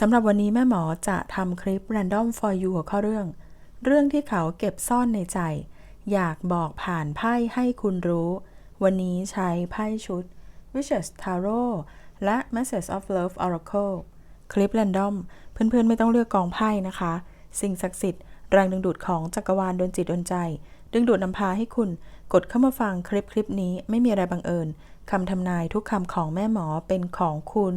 สำหรับวันนี้แม่หมอจะทำคลิป Random for You หัวข้อเรื่อง เรื่องที่เขาเก็บซ่อนในใจ อยากบอกผ่านไพ่ให้คุณรู้ วันนี้ใช้ไพ่ชุด Wishes Tarot และ Message of Love Oracle คลิป Random เพื่อนๆ ไม่ต้องเลือกกองไพ่นะคะ สิ่งศักดิ์สิทธิ์แรงดึงดูดของจักรวาลดนจิตดนใจ ดึงดูดนำพาให้คุณ กดเข้ามาฟังคลิปคลิปนี้ไม่มีอะไรบังเอิญคำทำนายทุกคำของแม่หมอเป็นของคุณ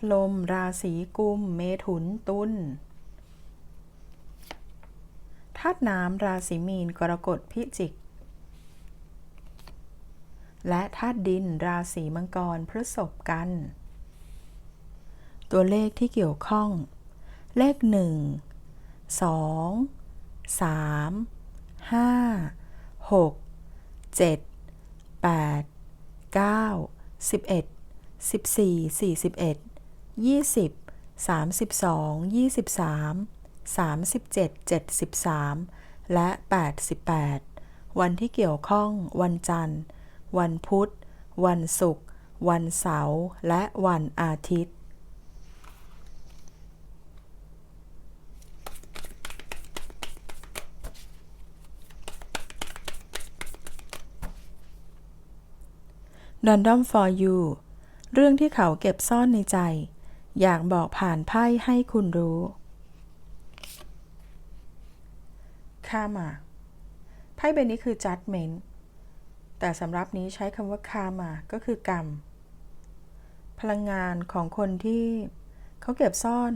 ตุลม ราศีกุม เมถุนตุลธาตุน้ำราศีมีนกรกฎพิจิก และธาตุดินราศีมังกรพฤษภกัน ตัวเลขที่เกี่ยวข้อง เลข 1 2 3 5 6 7 8 9 11 14 41 20 32 23 37 73 และ 88 วันที่เกี่ยวข้อง วันจันทร์ วันพุธ วันศุกร์ วันเสาร์ และวันอาทิตย์ Random for you เรื่องที่เขาเก็บซ่อนในใจ อยากบอกผ่านไพ่ให้คุณรู้ Karma ไพ่ใบนี้คือ Judgment แต่สำหรับนี้ใช้คำว่า Karma ก็คือกรรม พลังงานของคนที่เขาเก็บซ่อน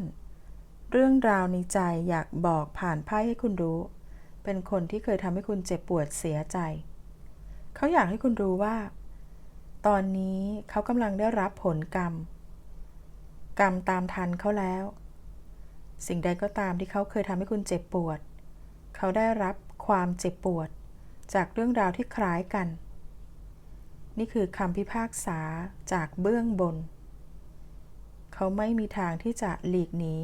เรื่องราวในใจอยากบอกผ่านไพ่ให้คุณรู้ เป็นคนที่เคยทำให้คุณเจ็บปวดเสียใจ เขาอยากให้คุณรู้ว่า ตอนนี้เขากำลังได้รับผลกรรม กรรมตามทันเขาแล้ว สิ่งใดก็ตามที่เขาเคยทำให้คุณเจ็บปวด เขาได้รับความเจ็บปวด จากเรื่องราวที่คล้ายกัน นี่คือคำพิพากษาจากเบื้องบน เขาไม่มีทางที่จะหลีกหนี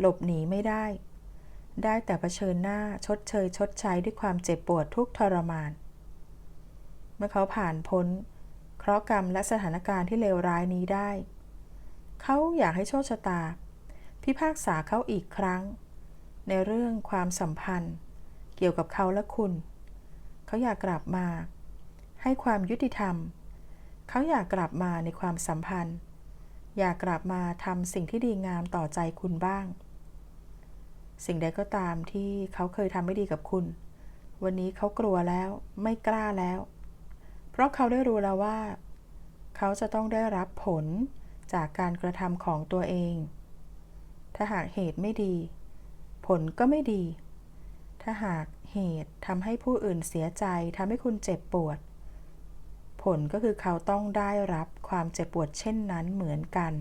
หลบหนีไม่ได้ ได้แต่เผชิญหน้าชดเชย ชดใช้ด้วยความเจ็บปวดทุกทรมาน เมื่อเขาผ่านพ้นเคราะห์กรรมและสถานการณ์ที่เลวร้ายนี้ได้ เขาอยากให้โชคชะตา พิพากษาเขาอีกครั้ง ในเรื่องความสัมพันธ์ เกี่ยวกับเขาและคุณ เขาอยากกลับมา ให้ความยุติธรรม เขาอยากกลับมาในความสัมพันธ์ อยากกลับมาทำสิ่งที่ดีงามต่อใจคุณบ้าง สิ่งใดก็ตามที่เขาเคยทำไม่ดีกับคุณ วันนี้เขากลัวแล้วไม่กล้าแล้ว เพราะเขาได้รู้แล้วว่า เขาจะต้องได้รับผล จากการกระทำของตัวเอง ถ้าหากเหตุไม่ดี ผลก็ไม่ดี ถ้าหากเหตุทำให้ผู้อื่นเสียใจทำให้คุณเจ็บปวด ผลก็คือเขาต้องได้รับความเจ็บปวดเช่นนั้นเหมือนกัน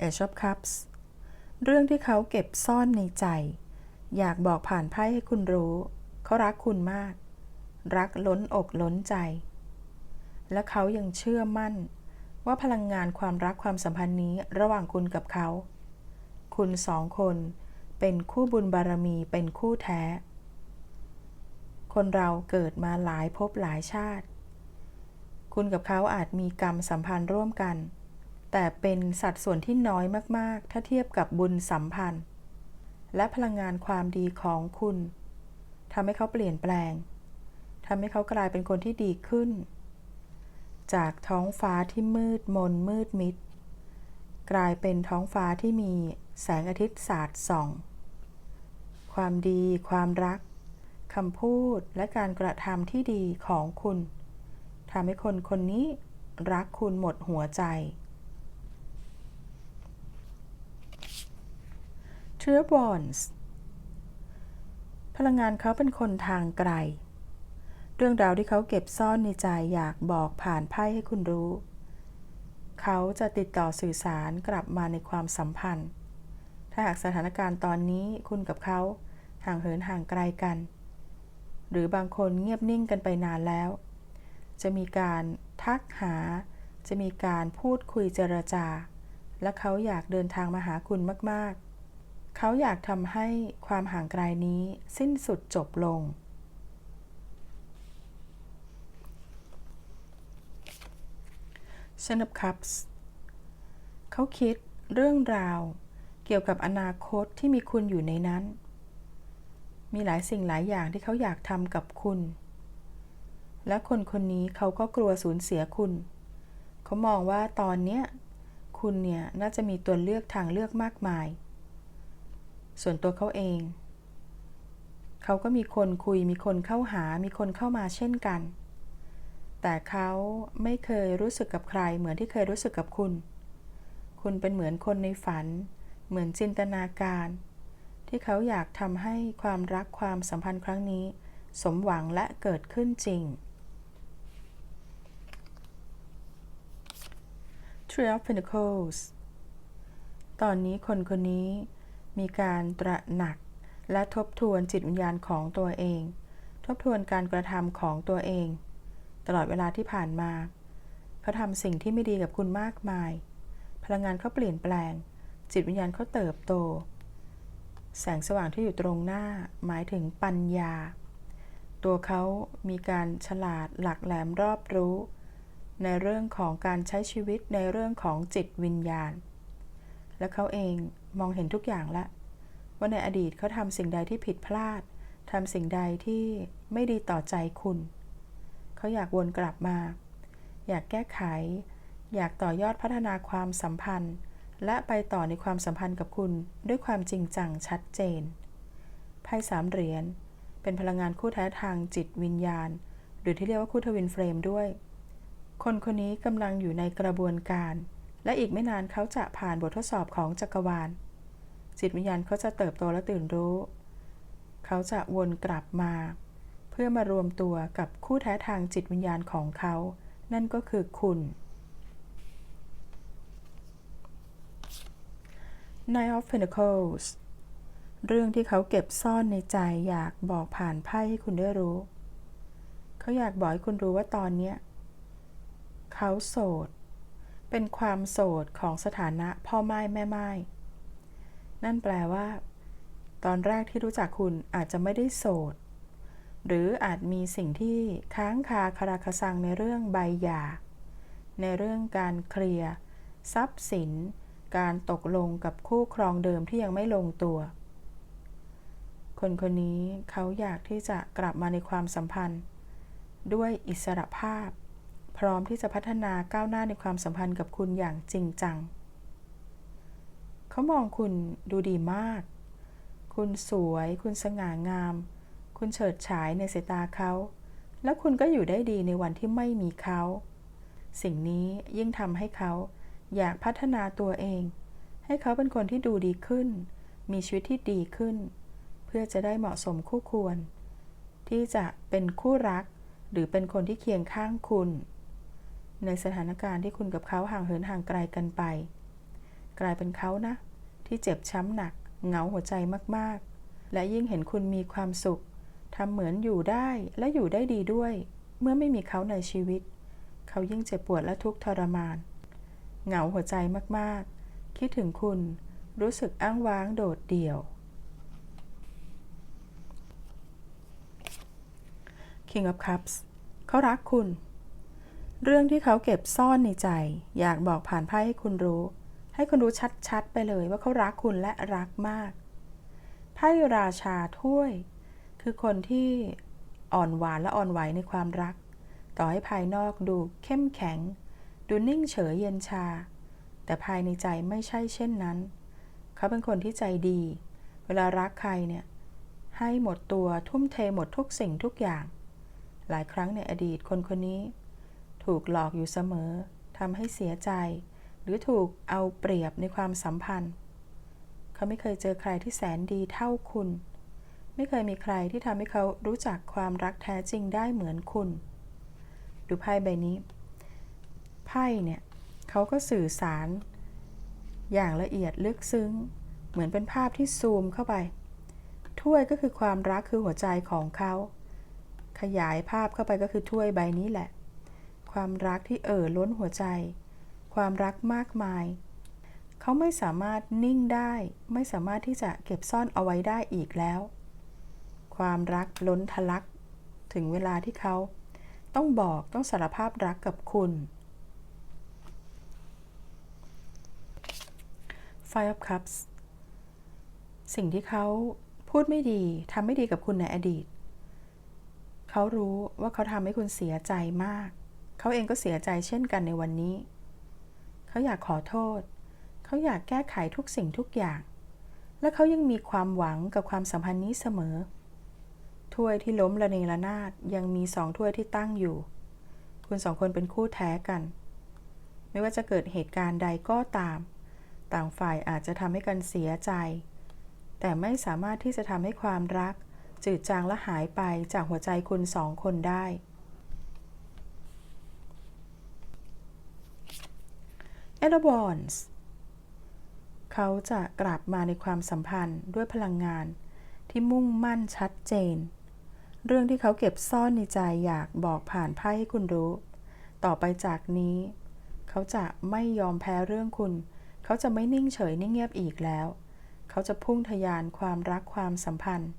Age of Cups เรื่องที่เขาเก็บซ่อนในใจ อยากบอกผ่านไพ่ให้คุณรู้ เขารักคุณมาก รักล้นอกล้นใจ และเขายังเชื่อมั่น ว่าพลังงานความรักความสัมพันธ์นี้ระหว่างคุณกับเขา คุณสองคนเป็นคู่บุญบารมีเป็นคู่แท้ คนเราเกิดมาหลายภพหลายชาติ คุณกับเขาอาจมีกรรมสัมพันธ์ร่วมกัน แต่เป็นสัดส่วนที่น้อยมากๆ ถ้าเทียบกับบุญสัมพันธ์ และพลังงานความดีของคุณทำให้เขาเปลี่ยนแปลงทำให้เขากลายเป็นคนที่ดีขึ้น จากท้องฟ้าที่มืดมนมืดมิด กลายเป็นท้องฟ้าที่มีแสงอาทิตย์สาดส่อง ความดี ความรักคำพูดและการกระทำที่ดีของคุณทำให้คนคนนี้รักคุณหมดหัวใจ t r i b o n s พลังงานเขาเป็นคนทางไกล เรื่องราวที่เขาเก็บซ่อนในใจอยากบอกผ่านไพ่ให้คุณรู้ เขาจะติดต่อสื่อสารกลับมาในความสัมพันธ์ ถ้าหากสถานการณ์ตอนนี้คุณกับเขาห่างเหินห่างไกลกัน หรือบางคนเงียบนิ่งกันไปนานแล้ว จะมีการทักหา จะมีการพูดคุยเจรจา และเขาอยากเดินทางมาหาคุณมาก ๆ เขาอยากทำให้ความห่างไกลนี้สิ้นสุดจบลง Ten of Cups เขาคิดเรื่องราว เกี่ยวกับอนาคตที่มีคุณอยู่ในนั้น มีหลายสิ่งหลายอย่างที่เขาอยากทำกับคุณ และคนคนนี้เขาก็กลัวสูญเสียคุณ เขามองว่าตอนนี้คุณเนี่ยน่าจะมีตัวเลือกทางเลือกมากมาย ส่วนตัวเขาเอง เขาก็มีคนคุยมีคนเข้าหามีคนเข้ามาเช่นกัน แต่เขาไม่เคยรู้สึกกับใคร เหมือนที่เคยรู้สึกกับคุณ คุณเป็นเหมือนคนในฝัน เหมือนจินตนาการ ที่เขาอยากทำให้ความรักความสัมพันธ์ครั้งนี้ สมหวังและเกิดขึ้นจริง Three of Pentacles ตอนนี้คนคนนี้มีการตระหนักและทบทวนจิตวิญญาณของตัวเอง ทบทวนการกระทำของตัวเอง ตลอดเวลาที่ผ่านมา เขาทำสิ่งที่ไม่ดีกับคุณมากมาย พลังงานเขาเปลี่ยนแปลง จิตวิญญาณเขาเติบโต แสงสว่างที่อยู่ตรงหน้าหมายถึงปัญญา ตัวเขามีการฉลาดหลักแหลมรอบรู้ ในเรื่องของการใช้ชีวิตในเรื่องของจิตวิญญาณ และเขาเองมองเห็นทุกอย่างล้วว่าในอดีตเขาทำสิ่งใดที่ผิดพลาดทำสิ่งใดที่ไม่ดีต่อใจคุณ เขาอยากวนกลับมา อยากแก้ไข อยากต่อยอดพัฒนาความสัมพันธ์ และไปต่อในความสัมพันธ์กับคุณด้วยความจริงจังชัดเจน ไพ่สามเหรียญเป็นพลังงานคู่แท้ทางจิตวิญญาณ หรือที่เรียกว่าคู่ทวินเฟรมด้วย คนคนนี้กำลังอยู่ในกระบวนการ และอีกไม่นานเขาจะผ่านบททดสอบของจักรวาล จิตวิญญาณเขาจะเติบโตและตื่นรู้ เขาจะวนกลับมา พื่อมารวมตัวกับคู่แท้ทางจิตวิญญาณของเขา นั่นก็คือคุณ Nine of Pentacles เรื่องที่เขาเก็บซ่อนในใจอยากบอกผ่านไพ่ให้คุณได้รู้ เขาอยากบอกให้คุณรู้ว่าตอนนี้เขาโสด เป็นความโสดของสถานะพ่อไม้แม่ไม้นั่นแปลว่า ตอนแรกที่รู้จักคุณอาจจะไม่ได้โสด หรืออาจมีสิ่งที่ค้างคาคาราคาซังในเรื่องใบหย่า ในเรื่องการเคลียร์ทรัพย์สิน การตกลงกับคู่ครองเดิมที่ยังไม่ลงตัว คนคนนี้เขาอยากที่จะกลับมาในความสัมพันธ์ ด้วยอิสระภาพ พร้อมที่จะพัฒนาก้าวหน้าในความสัมพันธ์กับคุณอย่างจริงจัง เขามองคุณดูดีมาก คุณสวย คุณสง่างาม คุณเฉิดฉายในสายตาเขา แล้วคุณก็อยู่ได้ดีในวันที่ไม่มีเขา สิ่งนี้ยิ่งทำให้เขาอยากพัฒนาตัวเอง ให้เขาเป็นคนที่ดูดีขึ้น มีชีวิตที่ดีขึ้น เพื่อจะได้เหมาะสมคู่ควร ที่จะเป็นคู่รัก หรือเป็นคนที่เคียงข้างคุณ ในสถานการณ์ที่คุณกับเขาห่างเหินห่างไกลกันไป กลายเป็นเขานะ ที่เจ็บช้ำหนักเหงาหัวใจมากๆ และยิ่งเห็นคุณมีความสุข ทำเหมือนอยู่ได้และอยู่ได้ดีด้วย เมื่อไม่มีเขาในชีวิต เขายิ่งเจ็บปวดและทุกข์ทรมาน เหงาหัวใจมากๆ คิดถึงคุณ รู้สึกอ้างว้างโดดเดี่ยว King of Cups เขารักคุณ เรื่องที่เขาเก็บซ่อนในใจ อยากบอกผ่านไพ่ให้คุณรู้ ให้คุณรู้ชัดๆ ไปเลยว่าเขารักคุณและรักมาก ไพ่ราชาถ้วย คือคนที่อ่อนหวานและอ่อนไหวในความรัก ต่อให้ภายนอกดูเข้มแข็ง ดูนิ่งเฉยเย็นชา แต่ภายในใจไม่ใช่เช่นนั้น เขาเป็นคนที่ใจดี เวลารักใครเนี่ย ให้หมดตัวทุ่มเทหมดทุกสิ่งทุกอย่าง หลายครั้งในอดีตคนคนนี้ ถูกหลอกอยู่เสมอทำให้เสียใจ หรือถูกเอาเปรียบในความสัมพันธ์ เขาไม่เคยเจอใครที่แสนดีเท่าคุณ ไม่เคยมีใครที่ทำให้เขารู้จักความรักแท้จริงได้เหมือนคุณ ดูไพ่ใบนี้ ไพ่เนี่ยเขาก็สื่อสาร อย่างละเอียดลึกซึ้ง เหมือนเป็นภาพที่ซูมเข้าไป ถ้วยก็คือความรักคือหัวใจของเขา ขยายภาพเข้าไปก็คือถ้วยใบนี้แหละ ความรักที่เอ่อล้นหัวใจ ความรักมากมายเขาไม่สามารถนิ่งได้ ไม่สามารถที่จะเก็บซ่อนเอาไว้ได้อีกแล้ว ความรักล้นทะลัก ถึงเวลาที่เขาต้องบอกต้องสารภาพรักกับคุณ Five of Cups สิ่งที่เขาพูดไม่ดีทำไม่ดีกับคุณในอดีต เขารู้ว่าเขาทำให้คุณเสียใจมาก เขาเองก็เสียใจเช่นกันในวันนี้ เขาอยากขอโทษ เขาอยากแก้ไขทุกสิ่งทุกอย่าง และเขายังมีความหวังกับความสัมพันธ์นี้เสมอ ถ้วยที่ล้มระเนระนาดยังมีสองถ้วยที่ตั้งอยู่ คุณสองคนเป็นคู่แท้กัน ไม่ว่าจะเกิดเหตุการณ์ใดก็ตาม ต่างฝ่ายอาจจะทำให้กันเสียใจ แต่ไม่สามารถที่จะทำให้ความรัก จืดจางและหายไปจากหัวใจคุณสองคนได้ e d w a n s เขาจะกลับมาในความสัมพันธ์ด้วยพลังงานที่มุ่งมั่นชัดเจน เรื่องที่เขาเก็บซ่อนในใจอยากบอกผ่านไพ่ให้คุณรู้ ต่อไปจากนี้ เขาจะไม่ยอมแพ้เรื่องคุณ เขาจะไม่นิ่งเฉยนิ่งเงียบอีกแล้ว เขาจะพุ่งทะยานความรักความสัมพันธ์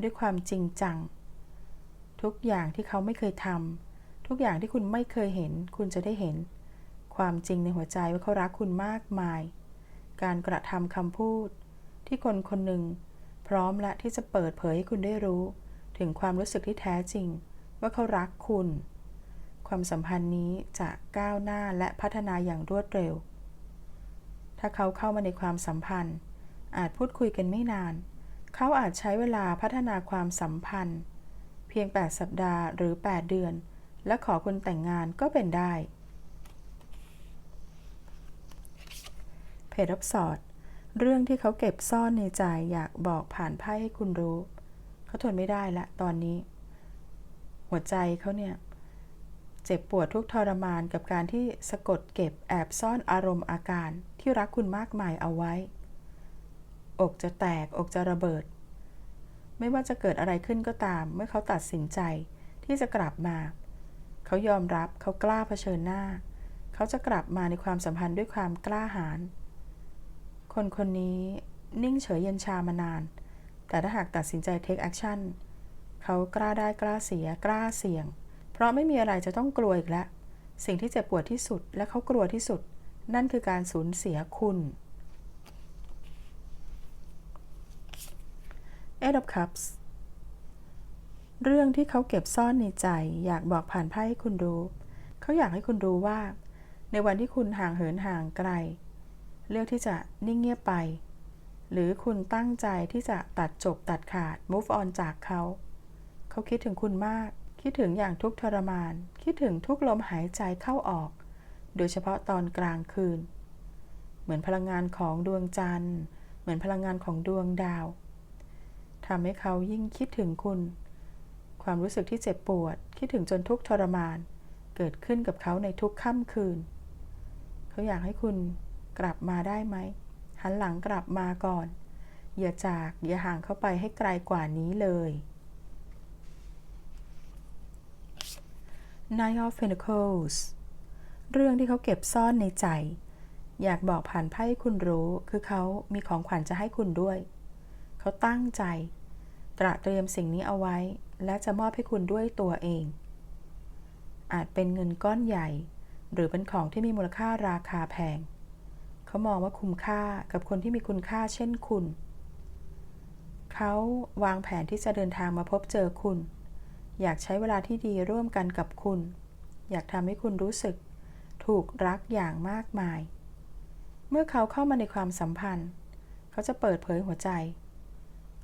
ด้วยความจริงจัง ทุกอย่างที่เขาไม่เคยทำทุกอย่างที่คุณไม่เคยเห็น คุณจะได้เห็น ความจริงในหัวใจว่าเขารักคุณมากมาย การกระทำคำพูด ที่คนคนหนึ่งพร้อมและที่จะเปิดเผยให้คุณได้รู้ ถึงความรู้สึกที่แท้จริง ว่าเขารักคุณ ความสัมพันธ์นี้จะก้าวหน้าและพัฒนาอย่างรวดเร็ว ถ้าเขาเข้ามาในความสัมพันธ์ อาจพูดคุยกันไม่นาน เขาอาจใช้เวลาพัฒนาความสัมพันธ์ เพียง 8 สัปดาห์หรือ 8 เดือน และขอคุณแต่งงานก็เป็นได้เพจรับสอด เรื่องที่เขาเก็บซ่อนในใจอยากบอกผ่านไพ่ให้คุณรู้ เขาทนไม่ได้ละตอนนี้ หัวใจเขาเนี่ยเจ็บปวดทุกทรมานกับการที่สะกดเก็บแอบซ่อนอารมณ์อาการที่รักคุณมากมายเอาไว้ อกจะแตกอกจะระเบิด ไม่ว่าจะเกิดอะไรขึ้นก็ตาม เมื่อเขาตัดสินใจที่จะกลับมา เขายอมรับเขากล้าเผชิญหน้า เขาจะกลับมาในความสัมพันธ์ด้วยความกล้าหาญคนคนนี้นิ่งเฉยเย็นชามานาน แต่ถ้าหากตัดสินใจ take action เขากล้าได้กล้าเสียกล้าเสี่ยง เพราะไม่มีอะไรจะต้องกลัวอีกแล้ว สิ่งที่เจ็บปวดที่สุดและเขากลัวที่สุด นั่นคือการสูญเสียคุณ Eight of Cups เรื่องที่เขาเก็บซ่อนในใจ อยากบอกผ่านไพ่ให้คุณรู้ เขาอยากให้คุณรู้ว่า ในวันที่คุณห่างเหินห่างไกล เลือกที่จะนิ่งเงียบไป หรือคุณตั้งใจที่จะตัดจบตัดขาด move on จากเขา เขาคิดถึงคุณมาก คิดถึงอย่างทุกทรมาน คิดถึงทุกลมหายใจเข้าออก โดยเฉพาะตอนกลางคืน เหมือนพลังงานของดวงจันทร์ เหมือนพลังงานของดวงดาวทำให้เขายิ่งคิดถึงคุณ ความรู้สึกที่เจ็บปวด คิดถึงจนทุกทรมาน เกิดขึ้นกับเขาในทุกค่ำคืน เขาอยากให้คุณกลับมาได้ไหม หันหลังกลับมาก่อน อย่าจากอย่าห่างเข้าไปให้ไกลกว่านี้เลย Nine of Pentacles เรื่องที่เขาเก็บซ่อนในใจ อยากบอกผ่านไพ่ให้คุณรู้ คือเขามีของขวัญจะให้คุณด้วย เขาตั้งใจ ตระเตรียมสิ่งนี้เอาไว้ และจะมอบให้คุณด้วยตัวเอง อาจเป็นเงินก้อนใหญ่ หรือเป็นของที่มีมูลค่าราคาแพง เขามองว่าคุ้มค่ากับคนที่มีคุณค่าเช่นคุณ เขาวางแผนที่จะเดินทางมาพบเจอคุณ อยากใช้เวลาที่ดีร่วมกันกับคุณ อยากทำให้คุณรู้สึก ถูกรักอย่างมากมาย เมื่อเขาเข้ามาในความสัมพันธ์ เขาจะเปิดเผยหัวใจ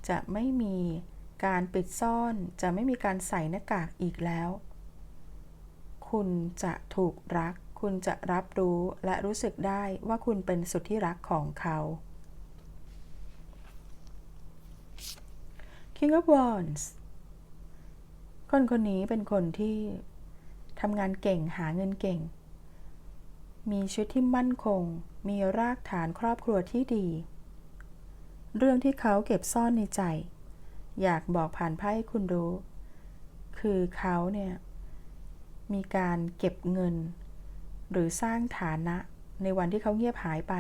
จะไม่มีการปิดซ่อน จะไม่มีการใส่หน้ากากอีกแล้ว คุณจะถูกรัก คุณจะรับรู้และรู้สึกได้ว่าคุณเป็นสุดที่รักของเขา King of Wands คนคนนี้เป็นคนที่ทำงานเก่งหาเงินเก่ง มีชีวิตที่มั่นคง มีรากฐานครอบครัวที่ดี เรื่องที่เขาเก็บซ่อนในใจ อยากบอกผ่านไพ่ให้คุณรู้ คือเขาเนี่ยมีการเก็บเงิน หรือสร้างฐานะในวันที่เขาเงียบหายไป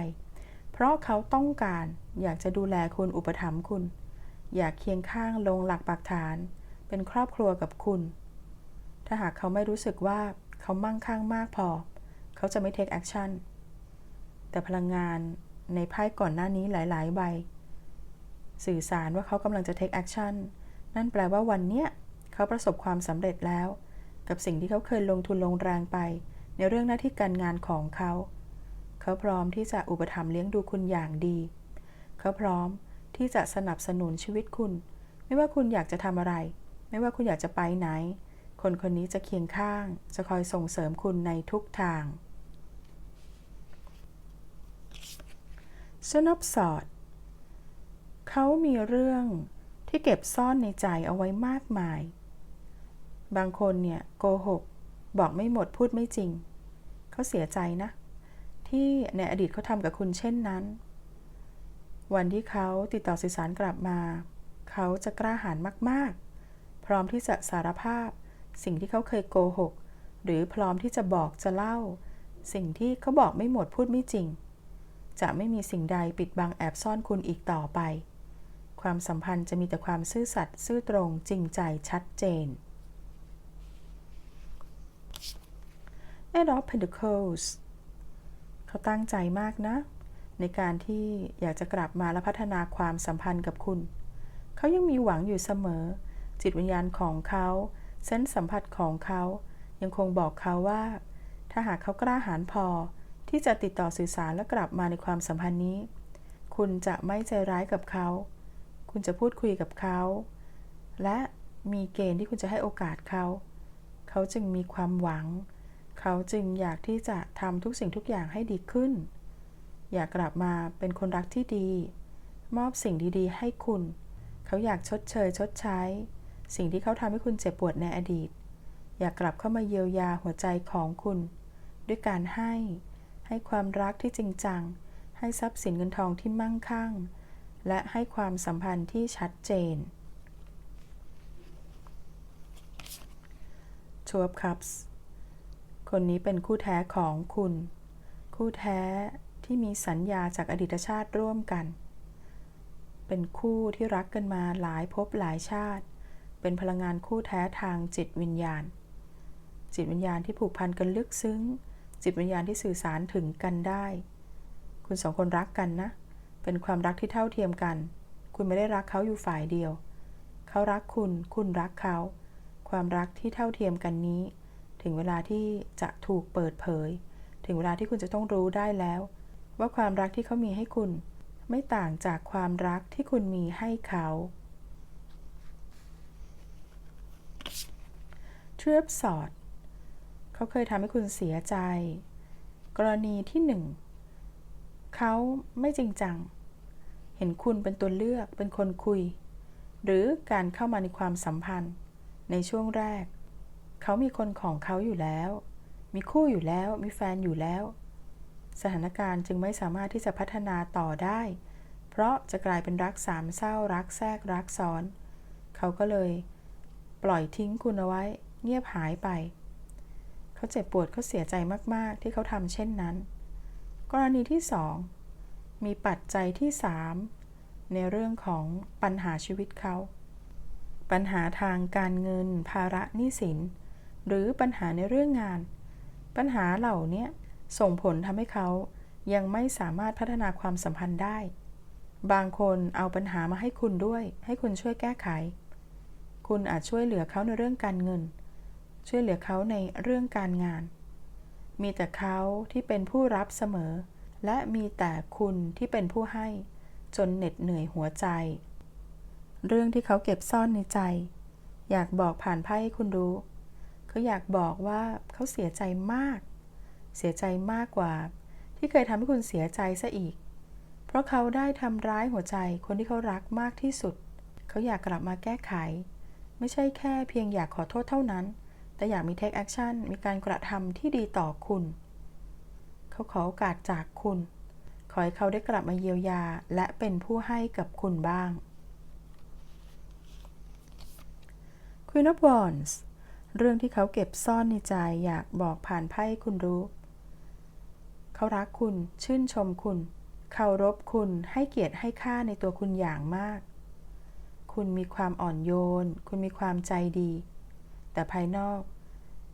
เพราะเขาต้องการอยากจะดูแลคุณอุปถัมภ์คุณ อยากเคียงข้างลงหลักปักฐาน เป็นครอบครัวกับคุณ ถ้าหากเขาไม่รู้สึกว่าเขามั่งคั่งมากพอ เขาจะไม่ take action แต่พลังงานในไพ่ก่อนหน้านี้หลาย ๆ ใบ สื่อสารว่าเขากำลังจะ take action นั่นแปลว่าวันเนี้ยเขาประสบความสำเร็จแล้ว กับสิ่งที่เขาเคยลงทุนลงแรงไป ในเรื่องหน้าที่การงานของเขา เขาพร้อมที่จะอุปถัมภ์เลี้ยงดูคุณอย่างดี เขาพร้อมที่จะสนับสนุนชีวิตคุณ ไม่ว่าคุณอยากจะทำอะไร ไม่ว่าคุณอยากจะไปไหน คนคนนี้จะเคียงข้าง จะคอยส่งเสริมคุณในทุกทาง s n o p s o d เขามีเรื่องที่เก็บซ่อนในใจเอาไว้มากมาย บางคนเนี่ยโกหก บอกไม่หมดพูดไม่จริง เขาเสียใจนะ ที่ในอดีตเขาทำกับคุณเช่นนั้น วันที่เขาติดต่อสื่อสารกลับมา เขาจะกล้าหาญมาก ๆ พร้อมที่จะสารภาพ สิ่งที่เขาเคยโกหก หรือพร้อมที่จะบอกจะเล่า สิ่งที่เขาบอกไม่หมดพูดไม่จริง จะไม่มีสิ่งใดปิดบังแอบซ่อนคุณอีกต่อไป ความสัมพันธ์จะมีแต่ความซื่อสัตย์ซื่อตรงจริงใจชัดเจน Eight of Pentacles เขาตั้งใจมากนะ ในการที่อยากจะกลับมาและพัฒนาความสัมพันธ์กับคุณ เขายังมีหวังอยู่เสมอ จิตวิญญาณของเขาเส้นสัมผัสของเขา ยังคงบอกเขาว่า ถ้าหากเขากล้าหาญพอ ที่จะติดต่อสื่อสารและกลับมาในความสัมพันธ์นี้ คุณจะไม่ใจร้ายกับเขา คุณจะพูดคุยกับเขา และมีเกณฑ์ที่คุณจะให้โอกาสเขา เขาจึงมีความหวัง เขาจึงอยากที่จะทำทุกสิ่งทุกอย่างให้ดีขึ้น อยากกลับมาเป็นคนรักที่ดี มอบสิ่งดีๆ ให้คุณ เขาอยากชดเชย ชดใช้ สิ่งที่เขาทำให้คุณเจ็บปวดในอดีต อยากกลับเข้ามาเยียวยาหัวใจของคุณ ด้วยการให้ ให้ความรักที่จริงจัง ให้ทรัพย์สินเงินทองที่มั่งคั่ง และให้ความสัมพันธ์ที่ชัดเจน Two of Cups คนนี้เป็นคู่แท้ของคุณ คู่แท้ที่มีสัญญาจากอดีตชาติร่วมกัน เป็นคู่ที่รักกันมาหลายภพหลายชาติ เป็นพลังงานคู่แท้ทางจิตวิญญาณ จิตวิญญาณที่ผูกพันกันลึกซึ้ง จิตวิญญาณที่สื่อสารถึงกันได้ คุณสองคนรักกันนะ เป็นความรักที่เท่าเทียมกัน คุณไม่ได้รักเขาอยู่ฝ่ายเดียว เขารักคุณ คุณรักเขา ความรักที่เท่าเทียมกันนี้ ถึงเวลาที่จะถูกเปิดเผย ถึงเวลาที่คุณจะต้องรู้ได้แล้ว ว่าความรักที่เขามีให้คุณ ไม่ต่างจากความรักที่คุณมีให้เขาเทือบสอดเขาเคยทำให้คุณเสียใจ กรณีที่หนึ่งเขาไม่จริงจัง เห็นคุณเป็นตัวเลือกเป็นคนคุย หรือการเข้ามาในความสัมพันธ์ ในช่วงแรก เขามีคนของเขาอยู่แล้ว มีคู่อยู่แล้ว มีแฟนอยู่แล้ว สถานการณ์จึงไม่สามารถที่จะพัฒนาต่อได้ เพราะจะกลายเป็นรักสามเศร้ารักแทรกรักซ้อน เขาก็เลย ปล่อยทิ้งคุณเอาไว้ เงียบหายไป เขาเจ็บปวดเขาเสียใจมากๆ ที่เขาทำเช่นนั้น กรณีที่2มีปัจจัยที่3ในเรื่องของปัญหาชีวิตเขา ปัญหาทางการเงิน ภาระหนี้สิน หรือปัญหาในเรื่องงาน ปัญหาเหล่านี้ส่งผลทำให้เขายังไม่สามารถพัฒนาความสัมพันธ์ได้ บางคนเอาปัญหามาให้คุณด้วย ให้คุณช่วยแก้ไข คุณอาจช่วยเหลือเขาในเรื่องการเงิน ช่วยเหลือเขาในเรื่องการงาน มีแต่เขาที่เป็นผู้รับเสมอ และมีแต่คุณที่เป็นผู้ให้ จนเหน็ดเหนื่อยหัวใจ เรื่องที่เขาเก็บซ่อนในใจ อยากบอกผ่านไพ่ให้คุณรู้ เขาอยากบอกว่าเขาเสียใจมาก เสียใจมากกว่า ที่เคยทำให้คุณเสียใจซะอีก เพราะเขาได้ทำร้ายหัวใจคนที่เขารักมากที่สุด เขาอยากกลับมาแก้ไข ไม่ใช่แค่เพียงอยากขอโทษเท่านั้น แต่อยากมี take action มีการกระทำที่ดีต่อคุณ เขาขอโอกาสจากคุณ ขอให้เขาได้กลับมาเยียวยา และเป็นผู้ให้กับคุณบ้าง Queen of Wands เรื่องที่เขาเก็บซ่อนในใจอยากบอกผ่านไพ่คุณรู้ เขารักคุณ ชื่นชมคุณ เคารพคุณ ให้เกียรติให้ค่าในตัวคุณอย่างมาก คุณมีความอ่อนโยน คุณมีความใจดี แต่ภายนอก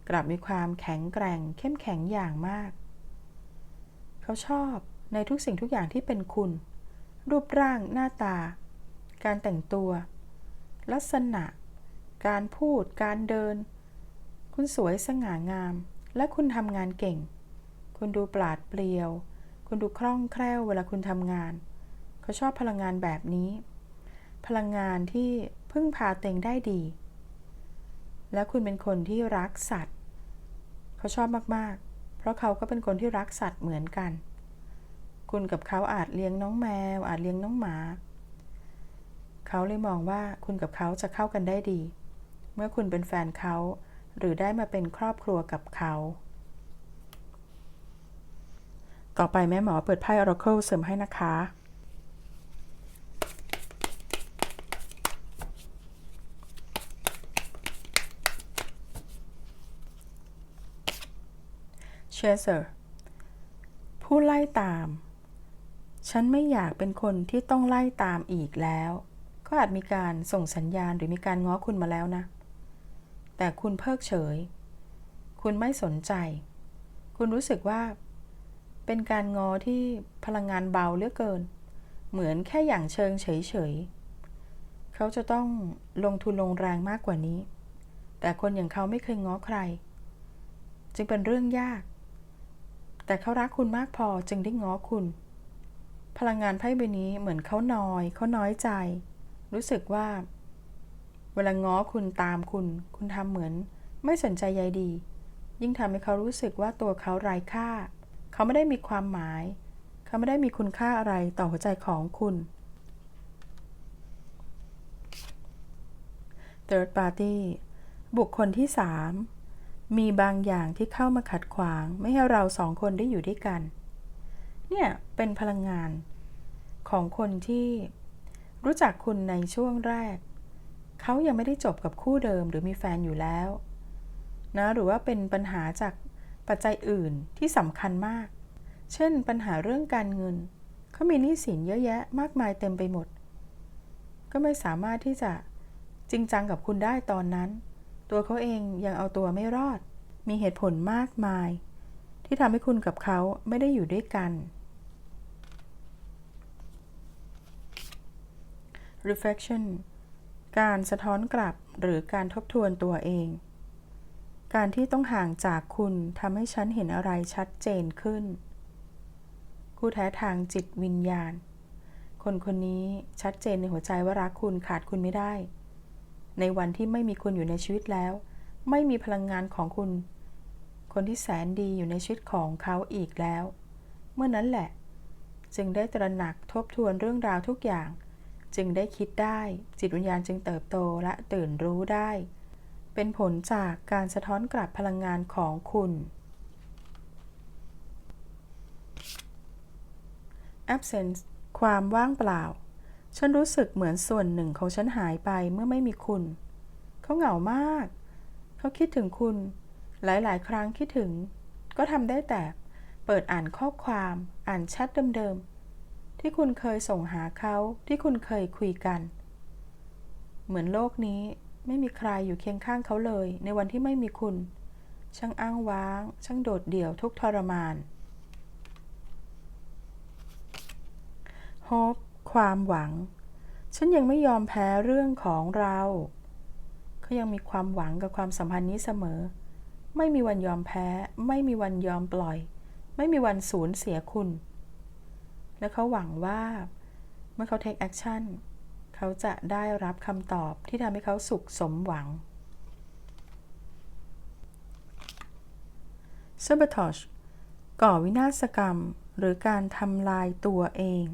กลับมีความแข็งแกร่ง เข้มแข็งอย่างมาก เขาชอบในทุกสิ่งทุกอย่างที่เป็นคุณ รูปร่าง หน้าตา การแต่งตัว ลักษณะ การพูด การเดิน คุณสวยสง่างาม และคุณทำงานเก่ง คุณดูปราดเปรียว คุณดูคล่องแคล่วเวลาคุณทำงาน เขาชอบพลังงานแบบนี้ พลังงานที่พึ่งพาเต็งได้ดี และคุณเป็นคนที่รักสัตว์ เขาชอบมากๆ เพราะเขาก็เป็นคนที่รักสัตว์เหมือนกัน คุณกับเขาอาจเลี้ยงน้องแมว อาจเลี้ยงน้องหมา เขาเลยมองว่าคุณกับเขาจะเข้ากันได้ดี เมื่อคุณเป็นแฟนเขา หรือได้มาเป็นครอบครัวกับเขา ต่อไปแม่หมอเปิดไพ่ Oracle เสริมให้นะคะเชเซอร์ผู้ไล่ตาม ฉันไม่อยากเป็นคนที่ต้องไล่ตามอีกแล้ว ก็อาจมีการส่งสัญญาณหรือมีการง้อคุณมาแล้วนะ แต่คุณเพิกเฉย คุณไม่สนใจ คุณรู้สึกว่า เป็นการงอที่พลังงานเบาเหลือเกิน เหมือนแค่อย่างเชิงเฉยๆ เขาจะต้องลงทุนลงแรงมากกว่านี้ แต่คนอย่างเขาไม่เคยง้อใคร จึงเป็นเรื่องยาก แต่เขารักคุณมากพอจึงได้ง้อคุณ พลังงานไพ่ใบนี้เหมือนเขานอย เขาน้อยใจ รู้สึกว่า เวลาง้อคุณตามคุณ คุณทำเหมือน ไม่สนใจใยดี ยิ่งทำให้เขารู้สึกว่าตัวเขาไร้ค่า เขาไม่ได้มีความหมาย เขาไม่ได้มีคุณค่าอะไรต่อหัวใจของคุณ Third party บุคคลที่ 3 มีบางอย่างที่เข้ามาขัดขวาง ไม่ให้เราสองคนได้อยู่ด้วยกัน เนี่ย เป็นพลังงานของคนที่รู้จักคุณในช่วงแรก เขายังไม่ได้จบกับคู่เดิมหรือมีแฟนอยู่แล้วนะหรือว่าเป็นปัญหาจากปัจจัยอื่นที่สำคัญมาก เช่น ปัญหาเรื่องการเงิน เขามีหนี้สินเยอะแยะมากมายเต็มไปหมด ก็ไม่สามารถที่จะจริงจังกับคุณได้ตอนนั้น ตัวเขาเองยังเอาตัวไม่รอด มีเหตุผลมากมาย ที่ทำให้คุณกับเขาไม่ได้อยู่ด้วยกัน reflection การสะท้อนกลับหรือการทบทวนตัวเอง การที่ต้องห่างจากคุณทำให้ฉันเห็นอะไรชัดเจนขึ้น คู่แท้ทางจิตวิญญาณ คนคนนี้ชัดเจนในหัวใจว่ารักคุณขาดคุณไม่ได้ ในวันที่ไม่มีคุณอยู่ในชีวิตแล้ว ไม่มีพลังงานของคุณ คนที่แสนดีอยู่ในชีวิตของเขาอีกแล้ว เมื่อนั้นแหละ จึงได้ตระหนักทบทวนเรื่องราวทุกอย่าง จึงได้คิดได้ จิตวิญญาณจึงเติบโตและตื่นรู้ได้ เป็นผลจากการสะท้อนกลับพลังงานของคุณ absence ความว่างเปล่า ฉันรู้สึกเหมือนส่วนหนึ่งของฉันหายไปเมื่อไม่มีคุณ เขาเหงามาก เขาคิดถึงคุณ หลายๆ ครั้งคิดถึง ก็ทำได้แต่ เปิดอ่านข้อความ อ่านแชทเดิม ๆ ที่คุณเคยส่งหาเขาที่คุณเคยคุยกัน เหมือนโลกนี้ไม่มีใครอยู่เคียงข้างเขาเลย ในวันที่ไม่มีคุณ ช่างอ้างว้าง ช่างโดดเดี่ยวทุกทรมานโฮปความหวัง ฉันยังไม่ยอมแพ้เรื่องของเราเขายังมีความหวังกับความสัมพันธ์นี้เสมอ ไม่มีวันยอมแพ้ ไม่มีวันยอมปล่อย ไม่มีวันสูญเสียคุณ และเขาหวังว่า เมื่อเขา take action เขาจะได้รับคำตอบที่ทำให้เขาสุขสมหวัง sabotage ก่อวินาศกรรมหรือการทำลายตัวเอง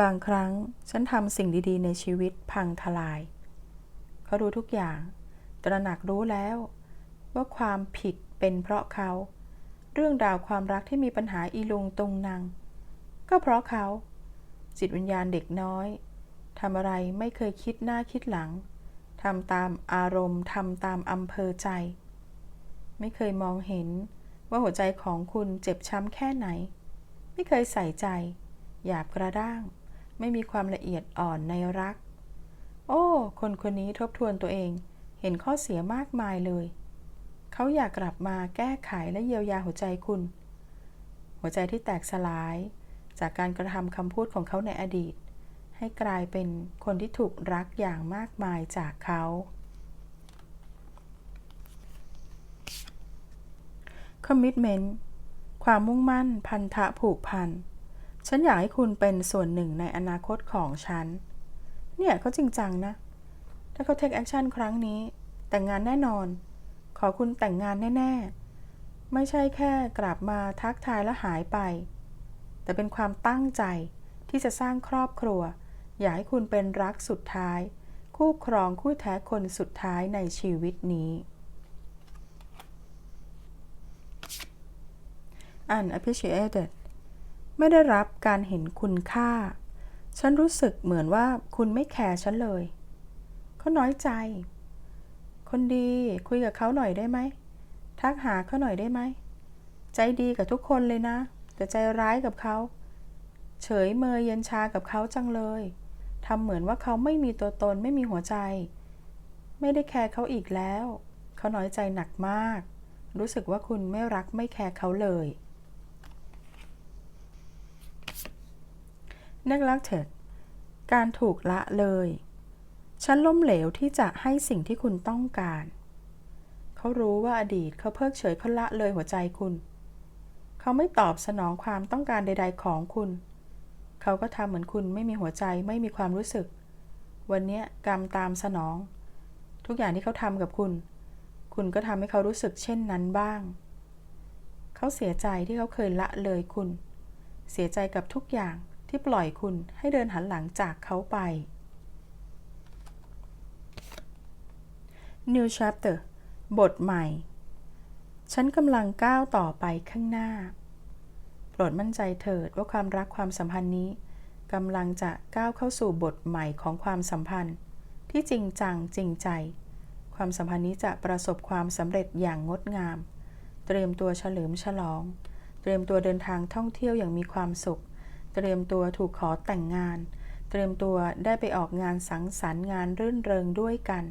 บางครั้งฉันทำสิ่งดีๆ ในชีวิตพังทลาย เขารู้ทุกอย่าง ตระหนักรู้แล้ว ว่าความผิดเป็นเพราะเขา เรื่องราวความรักที่มีปัญหาอีลุงตุงนาง ก็เพราะเขา จิตวิญญาณเด็กน้อยทำอะไรไม่เคยคิดหน้าคิดหลังทำตามอารมณ์ทำตามอำเภอใจ ไม่เคยมองเห็นว่าหัวใจของคุณเจ็บช้ำแค่ไหน ไม่เคยใส่ใจ หยาบกระด้าง ไม่มีความละเอียดอ่อนในรัก โอ้ คนคนนี้ทบทวนตัวเอง เห็นข้อเสียมากมายเลย เขาอยากกลับมาแก้ไขและเยียวยาหัวใจคุณ หัวใจที่แตกสลาย จากการกระทำคำพูดของเขาในอดีต ให้กลายเป็นคนที่ถูกรักอย่างมากมายจากเขา commitment ความมุ่งมั่นพันธะผูกพัน ฉันอยากให้คุณเป็นส่วนหนึ่งในอนาคตของฉัน เนี่ยเขาจริงจังนะ ถ้าเขา take action ครั้งนี้ แต่งงานแน่นอน ขอคุณแต่งงานแน่ ๆ ไม่ใช่แค่กลับมาทักทายแล้วหายไป แต่เป็นความตั้งใจที่จะสร้างครอบครัว อยากให้คุณเป็นรักสุดท้าย คู่ครองคู่แท้คนสุดท้ายในชีวิตนี้ unappreciated ไม่ได้รับการเห็นคุณค่า ฉันรู้สึกเหมือนว่าคุณไม่แคร์ฉันเลย เขาน้อยใจ คนดีคุยกับเขาหน่อยได้ไหม ทักหาเขาหน่อยได้ไหม ใจดีกับทุกคนเลยนะ แต่ใจร้ายกับเขา เฉยเมยเย็นชากับเขาจังเลยทำเหมือนว่าเขาไม่มีตัวตนไม่มีหัวใจ ไม่ได้แคร์เขาอีกแล้ว เขาน้อยใจหนักมาก รู้สึกว่าคุณไม่รักไม่แคร์เขาเลย neglected การถูกละเลย ฉันล้มเหลวที่จะให้สิ่งที่คุณต้องการ เขารู้ว่าอดีตเขาเพิกเฉยเขาละเลยหัวใจคุณ เขาไม่ตอบสนองความต้องการใด ๆ ของคุณ เขาก็ทำเหมือนคุณไม่มีหัวใจไม่มีความรู้สึก วันนี้กรรมตามสนอง ทุกอย่างที่เขาทำกับคุณ คุณก็ทำให้เขารู้สึกเช่นนั้นบ้าง เขาเสียใจที่เขาเคยละเลยคุณ เสียใจกับทุกอย่างที่ปล่อยคุณให้เดินหันหลังจากเขาไป New Chapter บทใหม่ ฉันกำลังก้าวต่อไปข้างหน้า โปรดมั่นใจเถิดว่าความรักความสัมพันธ์นี้กำลังจะก้าวเข้าสู่บทใหม่ของความสัมพันธ์ ที่จริงจังจริงใจ ความสัมพันธ์นี้จะประสบความสำเร็จอย่างงดงาม เตรียมตัวเฉลิมฉลอง เตรียมตัวเดินทางท่องเที่ยวอย่างมีความสุข เตรียมตัวถูกขอแต่งงาน เตรียมตัวได้ไปออกงานสังสรรค์งานรื่นเริงด้วยกัน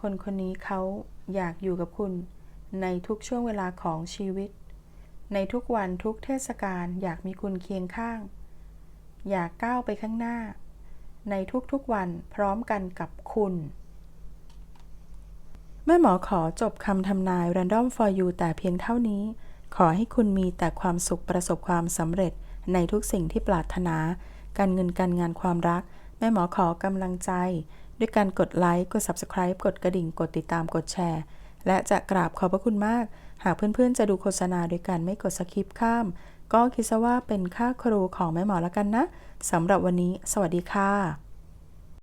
คนคนนี้เขาอยากอยู่กับคุณ ในทุกช่วงเวลาของชีวิต ในทุกวันทุกเทศกาลอยากมีคุณเคียงข้าง อยากก้าวไปข้างหน้า ในทุกๆวันพร้อมกันกับคุณ แม่หมอขอจบคำทำนาย Random for you แต่เพียงเท่านี้ ขอให้คุณมีแต่ความสุขประสบความสำเร็จ ในทุกสิ่งที่ปรารถนา การเงินการงานความรัก แม่หมอขอกำลังใจ ด้วยการกดไลค์กด Subscribe กดกระดิ่งกดติดตามกดแชร์ และจะกราบขอบพระคุณมาก หากเพื่อนๆจะดูโฆษณาโดยการไม่กดสคิปข้าม ก็คิดซะว่าเป็นค่าครูของแม่หมอแล้วกันนะสำหรับวันนี้ สวัสดีค่ะ